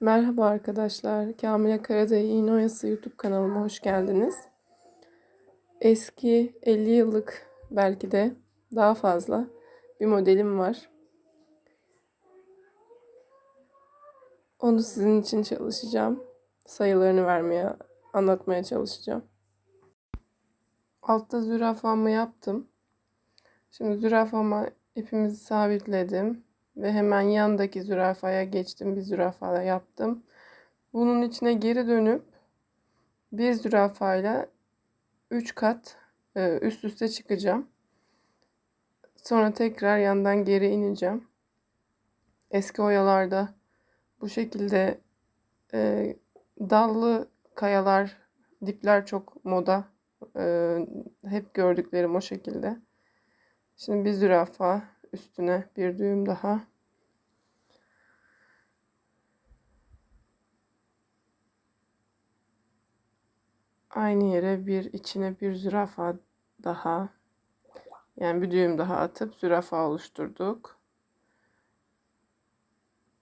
Merhaba arkadaşlar. Kamile Karadayı İğne YouTube kanalıma hoş geldiniz. Eski 50 yıllık belki de daha fazla bir modelim var. Onu sizin için çalışacağım. Sayılarını vermeye, anlatmaya çalışacağım. Altta zürafamı yaptım. Şimdi zürafama ipimizi sabitledim ve hemen yandaki zürafaya geçtim. Bir zürafa yaptım. Bunun içine geri dönüp bir zürafayla 3 kat e, üst üste çıkacağım. Sonra tekrar yandan geri ineceğim. Eski oyalarda bu şekilde e, dallı kayalar, dipler çok moda. E, hep gördüklerim o şekilde. Şimdi bir zürafa üstüne bir düğüm daha. Aynı yere bir içine bir zürafa daha yani bir düğüm daha atıp zürafa oluşturduk.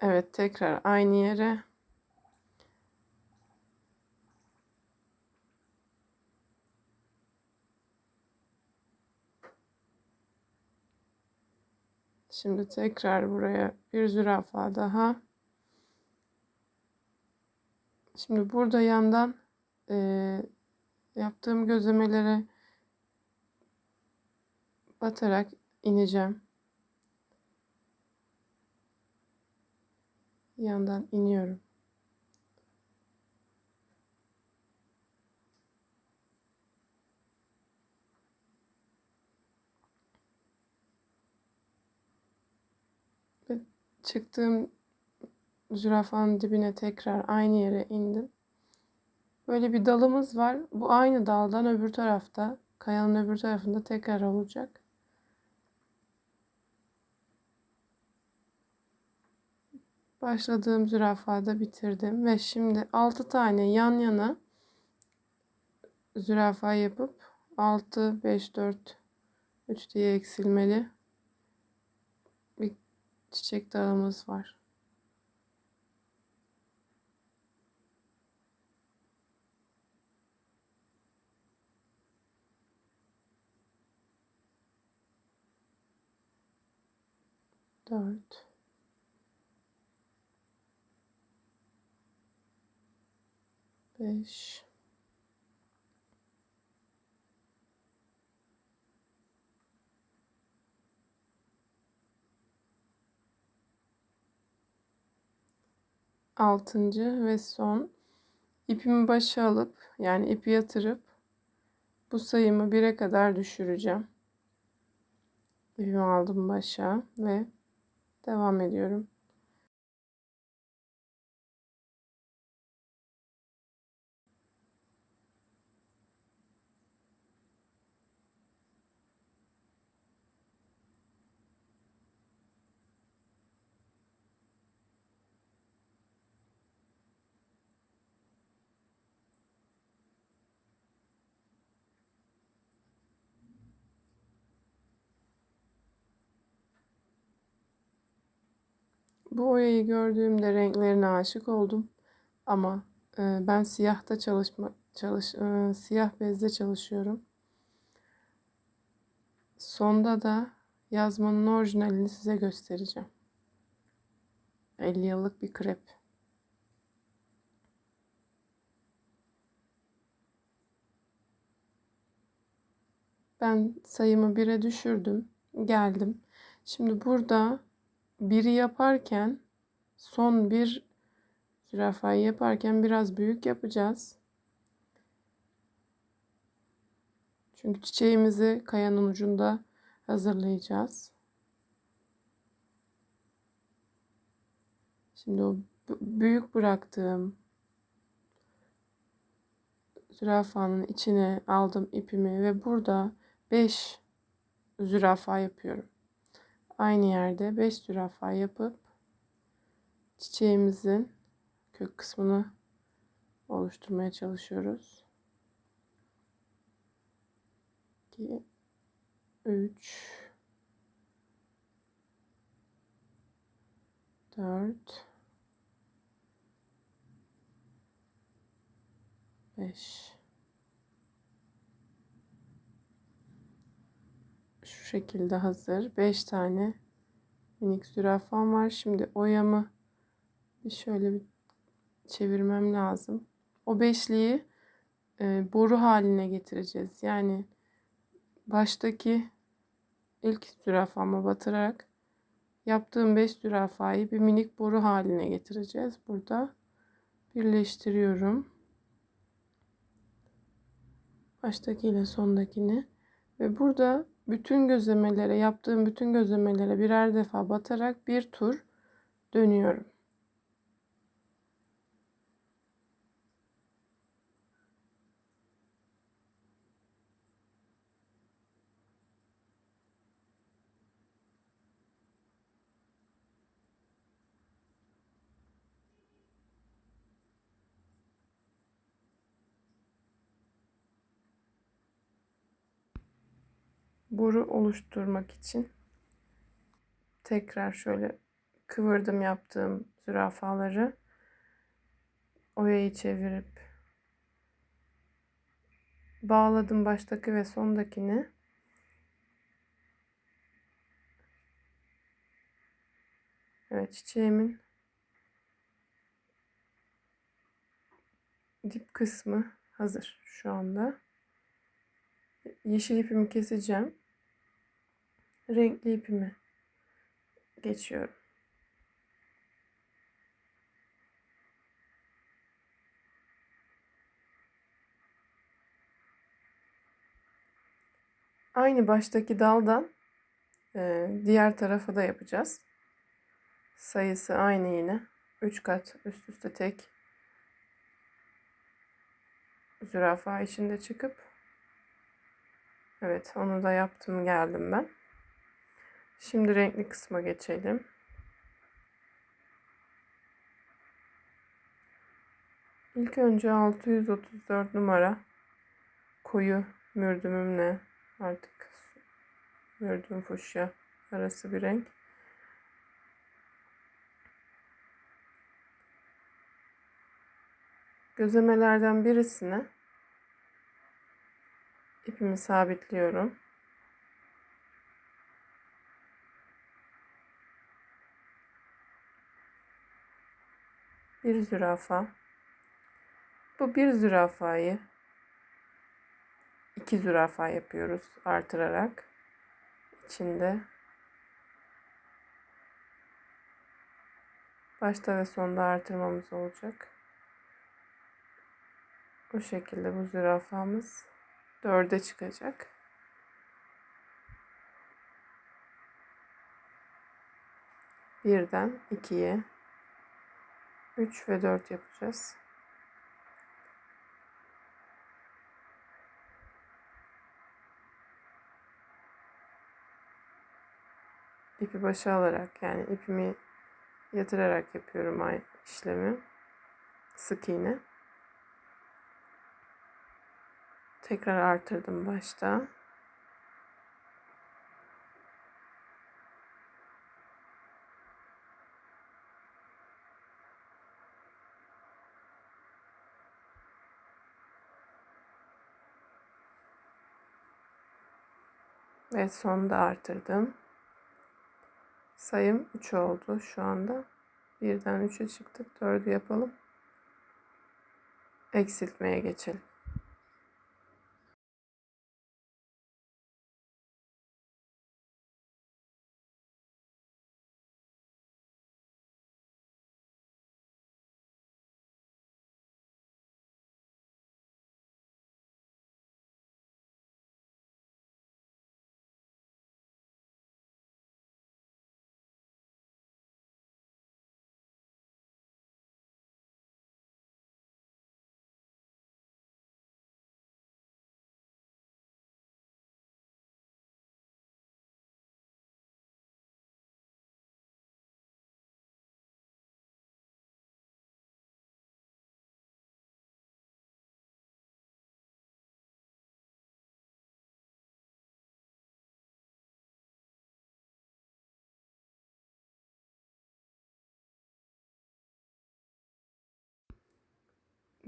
Evet tekrar aynı yere Şimdi tekrar buraya bir zürafa daha. Şimdi burada yandan e, yaptığım gözlemelere batarak ineceğim. Yandan iniyorum. Çıktığım zürafanın dibine tekrar aynı yere indim. Böyle bir dalımız var. Bu aynı daldan öbür tarafta, kayanın öbür tarafında tekrar olacak. Başladığım zürafada bitirdim ve şimdi 6 tane yan yana zürafa yapıp 6 5 4 3 diye eksilmeli çiçek dağımız var. Dört. Beş. Altıncı ve son ipimi başa alıp yani ipi yatırıp bu sayımı 1'e kadar düşüreceğim. İpimi aldım başa ve devam ediyorum. Bu oyayı gördüğümde renklerine aşık oldum. Ama e, ben siyahta çalışma çalış e, siyah bezde çalışıyorum. Sonda da yazmanın orijinalini size göstereceğim. 50 yıllık bir krep. Ben sayımı 1'e düşürdüm. Geldim. Şimdi burada biri yaparken son bir zürafayı yaparken biraz büyük yapacağız. Çünkü çiçeğimizi kayanın ucunda hazırlayacağız. Şimdi o büyük bıraktığım zürafanın içine aldım ipimi ve burada 5 zürafa yapıyorum Aynı yerde 5 zürafa yapıp çiçeğimizin kök kısmını oluşturmaya çalışıyoruz. 2 3 4 5 şekilde hazır. 5 tane minik zürafam var. Şimdi oyamı şöyle bir çevirmem lazım. O beşliği e, boru haline getireceğiz. Yani baştaki ilk zürafama batırarak yaptığım 5 zürafayı bir minik boru haline getireceğiz. Burada birleştiriyorum. Baştaki ile sondakini ve burada bütün gözlemelere yaptığım bütün gözlemelere birer defa batarak bir tur dönüyorum. Boru oluşturmak için tekrar şöyle kıvırdım yaptığım zürafaları. Oyayı çevirip bağladım baştaki ve sondakini. Evet çiçeğimin dip kısmı hazır şu anda. Yeşil ipimi keseceğim renkli ipimi geçiyorum. Aynı baştaki daldan e, diğer tarafa da yapacağız. Sayısı aynı yine. 3 kat üst üste tek zürafa içinde çıkıp Evet onu da yaptım geldim ben. Şimdi renkli kısma geçelim. İlk önce 634 numara koyu mürdümümle artık mürdüm fuşya arası bir renk. Gözemelerden birisine ipimi sabitliyorum. Bir zürafa. Bu bir zürafayı iki zürafa yapıyoruz artırarak içinde başta ve sonda artırmamız olacak. Bu şekilde bu zürafamız dörde çıkacak. Birden ikiye 3 ve 4 yapacağız. İpi başa alarak yani ipimi yatırarak yapıyorum aynı işlemi. Sık iğne. Tekrar artırdım başta. 'Ve sonda artırdım. Sayım 3 oldu şu anda. Birden 3'e çıktık. 4'ü yapalım. Eksiltmeye geçelim.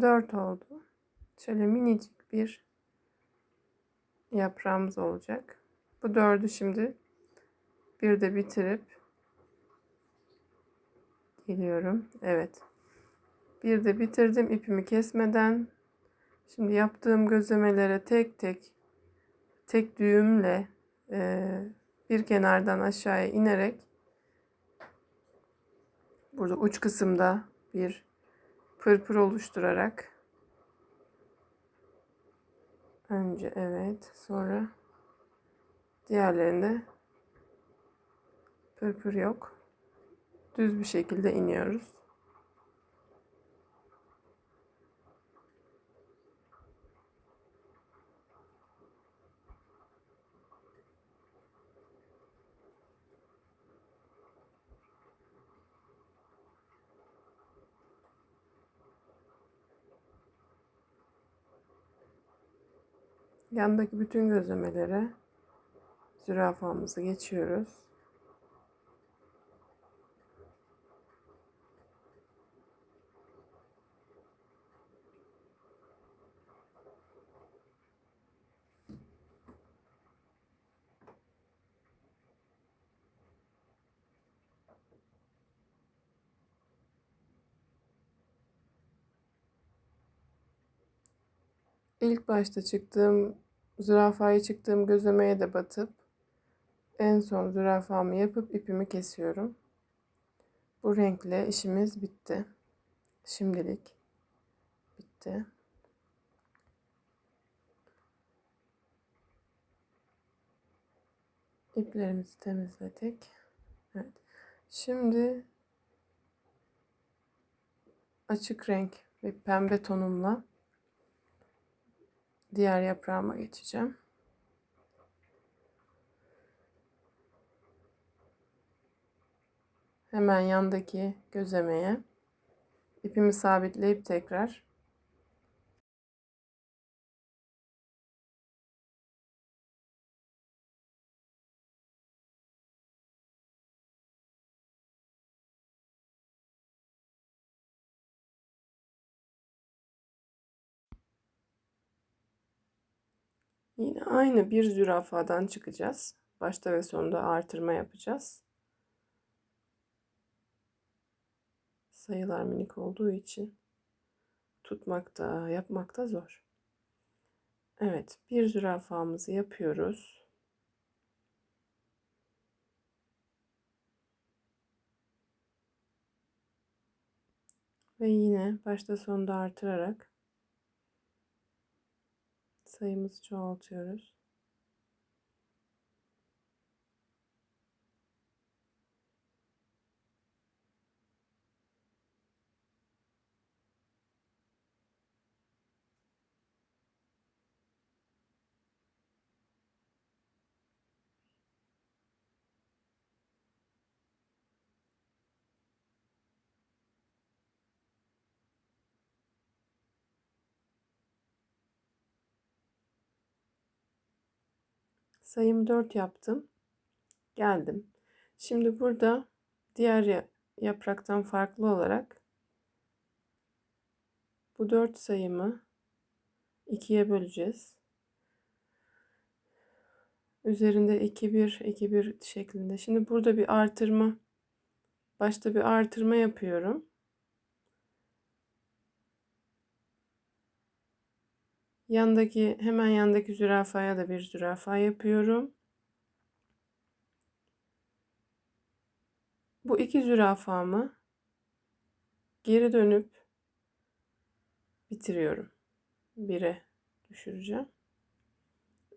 Dört oldu. Şöyle minicik bir yaprağımız olacak. Bu dördü şimdi bir de bitirip geliyorum. Evet. Bir de bitirdim ipimi kesmeden. Şimdi yaptığım gözlemelere tek tek tek düğümle e, bir kenardan aşağıya inerek burada uç kısımda bir pırpır oluşturarak. Önce evet sonra diğerlerinde pırpır yok. Düz bir şekilde iniyoruz Yandaki bütün gözlemelere zürafamızı geçiyoruz. İlk başta çıktığım zürafaya çıktığım gözlemeye de batıp en son zürafamı yapıp ipimi kesiyorum. Bu renkle işimiz bitti. Şimdilik bitti. İplerimizi temizledik. Evet. Şimdi açık renk ve pembe tonumla diğer yaprağıma geçeceğim. Hemen yandaki gözlemeye ipimi sabitleyip tekrar Yine aynı bir zürafadan çıkacağız. Başta ve sonunda artırma yapacağız. Sayılar minik olduğu için tutmakta, yapmakta zor. Evet, bir zürafamızı yapıyoruz. Ve yine başta sonunda artırarak sayımızı çoğaltıyoruz. Sayım 4 yaptım. Geldim. Şimdi burada diğer yapraktan farklı olarak bu 4 sayımı ikiye böleceğiz. Üzerinde 2 1 2 1 şeklinde. Şimdi burada bir artırma başta bir artırma yapıyorum. Yandaki hemen yandaki zürafaya da bir zürafa yapıyorum. Bu iki zürafamı geri dönüp bitiriyorum. Bire düşüreceğim.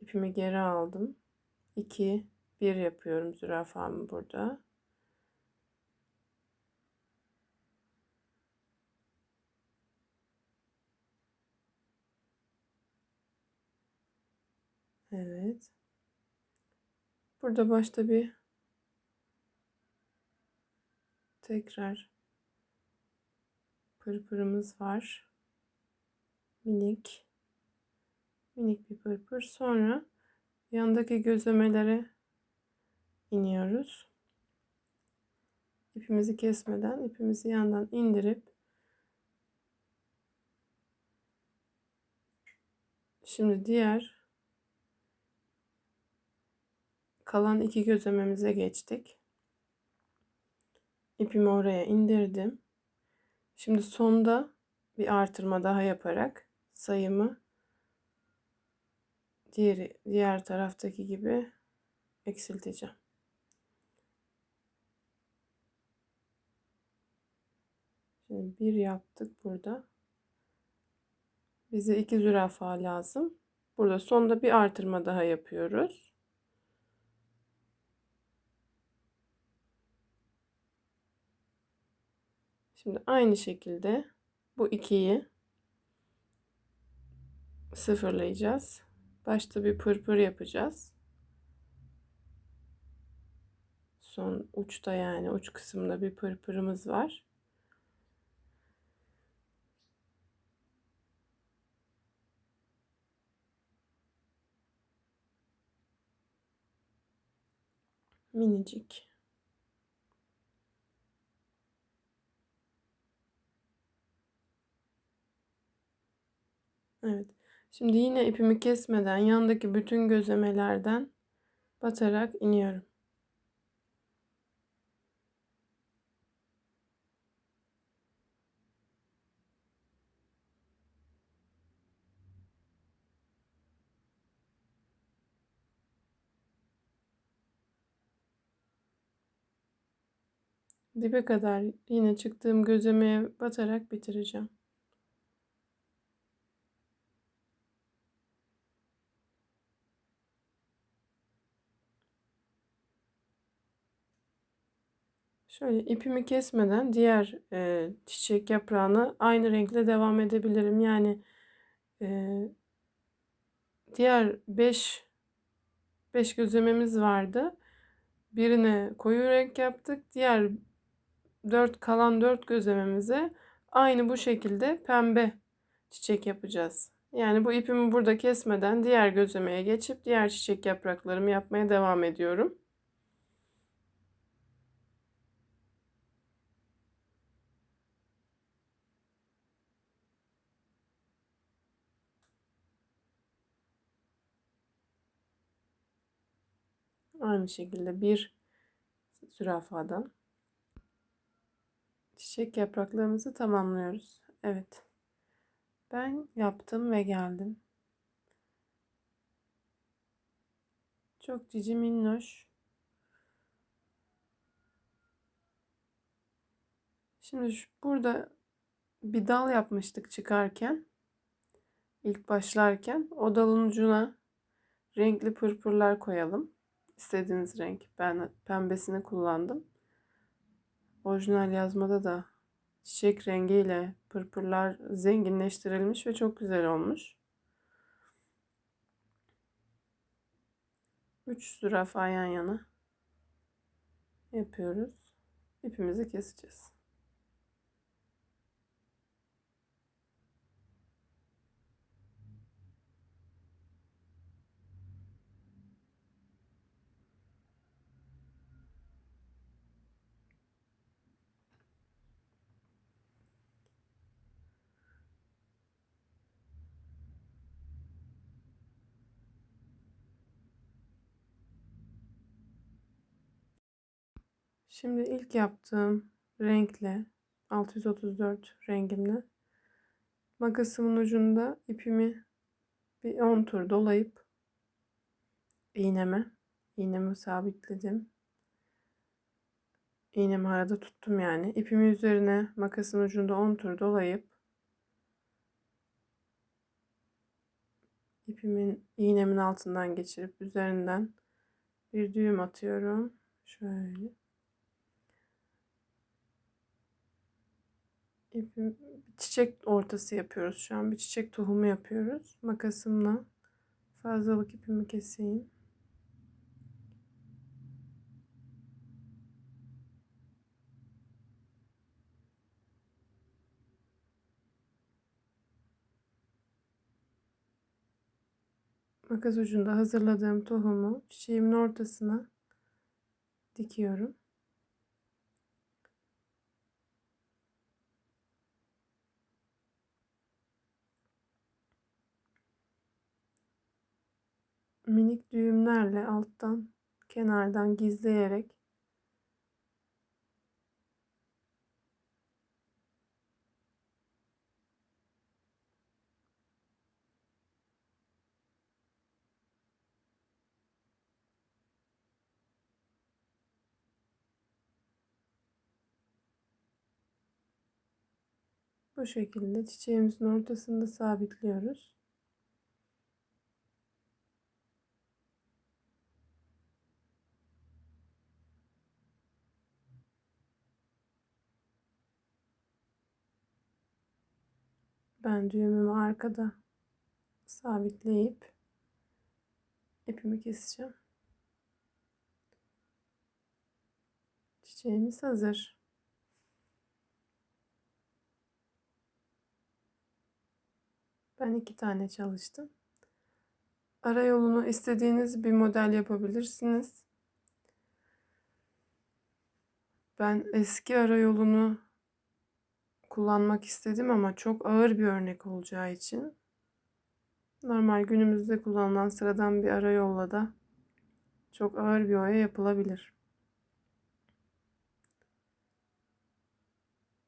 İpimi geri aldım. 2 1 yapıyorum zürafamı burada. Evet. Burada başta bir tekrar pırpırımız var. Minik. Minik bir pırpır. Sonra yandaki gözlemelere iniyoruz. İpimizi kesmeden ipimizi yandan indirip Şimdi diğer kalan iki gözlememize geçtik. İpimi oraya indirdim. Şimdi sonda bir artırma daha yaparak sayımı diğer diğer taraftaki gibi eksilteceğim. Şimdi bir yaptık burada. Bize iki zürafa lazım. Burada sonda bir artırma daha yapıyoruz. Şimdi aynı şekilde bu ikiyi sıfırlayacağız. Başta bir pırpır yapacağız. Son uçta yani uç kısımda bir pırpırımız var. Minicik. Evet. Şimdi yine ipimi kesmeden yandaki bütün gözlemelerden batarak iniyorum. Dibe kadar yine çıktığım gözlemeye batarak bitireceğim. Şöyle ipimi kesmeden diğer e, çiçek yaprağını aynı renkle devam edebilirim. Yani e, diğer 5 5 gözlememiz vardı. Birine koyu renk yaptık. Diğer 4 kalan 4 gözlememize aynı bu şekilde pembe çiçek yapacağız. Yani bu ipimi burada kesmeden diğer gözlemeye geçip diğer çiçek yapraklarımı yapmaya devam ediyorum. Aynı şekilde bir zürafadan çiçek yapraklarımızı tamamlıyoruz. Evet. Ben yaptım ve geldim. Çok cici minnoş. Şimdi şu, burada bir dal yapmıştık çıkarken. İlk başlarken o dalın ucuna renkli pırpırlar koyalım istediğiniz renk. Ben pembesini kullandım. Orijinal yazmada da çiçek rengiyle pırpırlar zenginleştirilmiş ve çok güzel olmuş. 3 zürafa yan yana yapıyoruz. İpimizi keseceğiz. Şimdi ilk yaptığım renkle 634 rengimle makasımın ucunda ipimi bir 10 tur dolayıp iğneme iğnemi sabitledim. İğnemi arada tuttum yani. İpimi üzerine makasın ucunda 10 tur dolayıp ipimin iğnemin altından geçirip üzerinden bir düğüm atıyorum. Şöyle. İpim çiçek ortası yapıyoruz şu an. Bir çiçek tohumu yapıyoruz. Makasımla fazlalık ipimi keseyim. Makas ucunda hazırladığım tohumu çiçeğimin ortasına dikiyorum. Minik düğümlerle alttan kenardan gizleyerek bu şekilde çiçeğimizin ortasında sabitliyoruz. Ben düğümümü arkada sabitleyip ipimi keseceğim. Çiçeğimiz hazır. Ben iki tane çalıştım. Ara yolunu istediğiniz bir model yapabilirsiniz. Ben eski ara yolunu kullanmak istedim ama çok ağır bir örnek olacağı için normal günümüzde kullanılan sıradan bir ara yolla da çok ağır bir oya yapılabilir.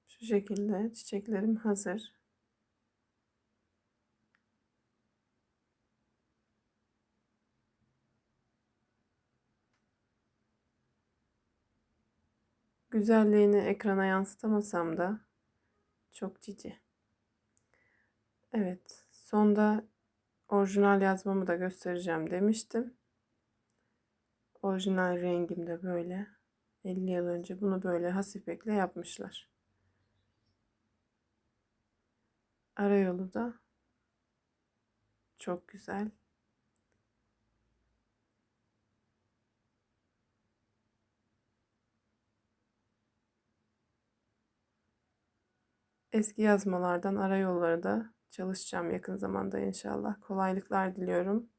Şu şekilde çiçeklerim hazır. Güzelliğini ekrana yansıtamasam da çok cici. Evet, sonda orijinal yazmamı da göstereceğim demiştim. Orijinal rengim de böyle. 50 yıl önce bunu böyle hasif ekle yapmışlar. Arayolu da çok güzel. Eski yazmalardan ara yolları da çalışacağım yakın zamanda inşallah. Kolaylıklar diliyorum.